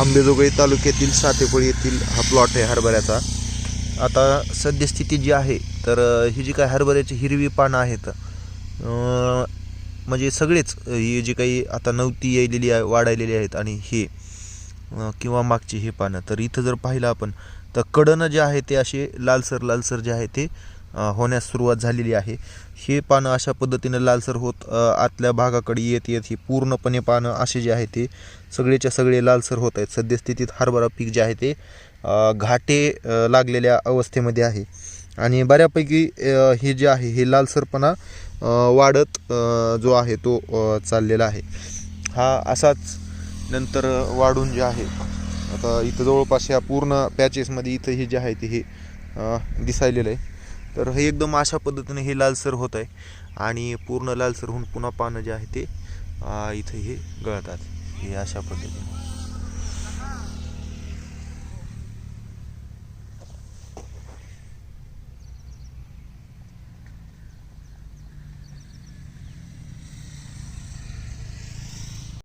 अंबेजोगाई तालुक्यातील सातेपळी येथील हा प्लॉट आहे हरभऱ्याचा. आता सद्यस्थिती जी आहे तर ही जी काय हरभऱ्याची हिरवी पानं आहेत म्हणजे सगळेच ही जी काही आता नवती यायलेली आहे वाढायलेली आहेत आणि हे किंवा मागची हे पानं. तर इथं जर पाहिलं आपण तर कडनं जे आहे ते असे लालसर लालसर जे आहे ते होण्यास सुरुवात झालेली आहे. हे पानं अशा पद्धतीनं लालसर होत आतल्या भागाकडे येत येत ही पूर्णपणे पानं असे जे आहे ते सगळेच्या सगळे लालसर होत आहेत. सद्यस्थितीत हरभरा पीक जे आहे ते घाटे लागलेल्या अवस्थेमध्ये आहे. आणि बऱ्यापैकी हे जे आहे हे लालसरपणा वाढत जो आहे तो चाललेला आहे. हा असाच नंतर वाढून जे आहे आता इथं जवळपास या पूर्ण पॅचेसमध्ये इथं हे जे आहे ते हे दिसायलेलं आहे. तर हे एकदम अशा पद्धतीने हे लालसर होत आहे. आणि पूर्ण लालसर होऊन पुन्हा पानं जे आहे ते इथं हे गळतात. हे अशा पद्धतीने.